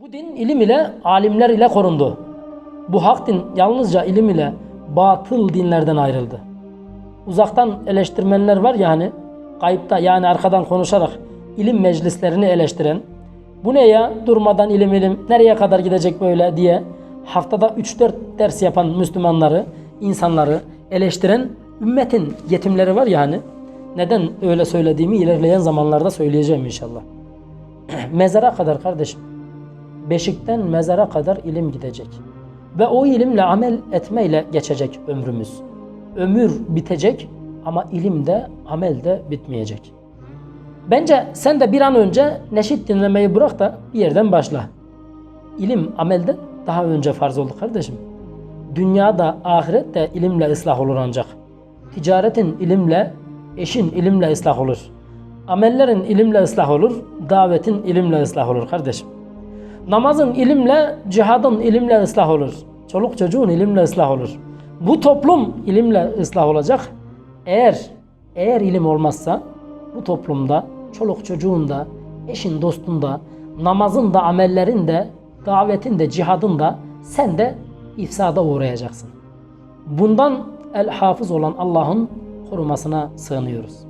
Bu din ilim ile alimler ile korundu. Bu hak din yalnızca ilim ile batıl dinlerden ayrıldı. Uzaktan eleştirmenler var ya hani kayıpta yani arkadan konuşarak ilim meclislerini eleştiren bu ne ya durmadan ilim ilim nereye kadar gidecek böyle diye haftada 3-4 ders yapan Müslümanları, insanları eleştiren ümmetin yetimleri var ya hani neden öyle söylediğimi ilerleyen zamanlarda söyleyeceğim inşallah. Mezara kadar kardeşim beşikten mezara kadar ilim gidecek. Ve o ilimle amel etmeyle geçecek ömrümüz. Ömür bitecek ama ilim de amel de bitmeyecek. Bence sen de bir an önce neşit dinlemeyi bırak da bir yerden başla. İlim amelden daha önce farz oldu kardeşim. Dünyada ahiret de ilimle ıslah olur ancak. Ticaretin ilimle, eşin ilimle ıslah olur. Amellerin ilimle ıslah olur, davetin ilimle ıslah olur kardeşim. Namazın ilimle, cihadın ilimle ıslah olur. Çoluk çocuğun ilimle ıslah olur. Bu toplum ilimle ıslah olacak. Eğer eğer ilim olmazsa bu toplumda çoluk çocuğun da, eşin dostun da, namazın da, amellerin de, davetin de, cihadın da sen de ifsada uğrayacaksın. Bundan el hafız olan Allah'ın korumasına sığınıyoruz.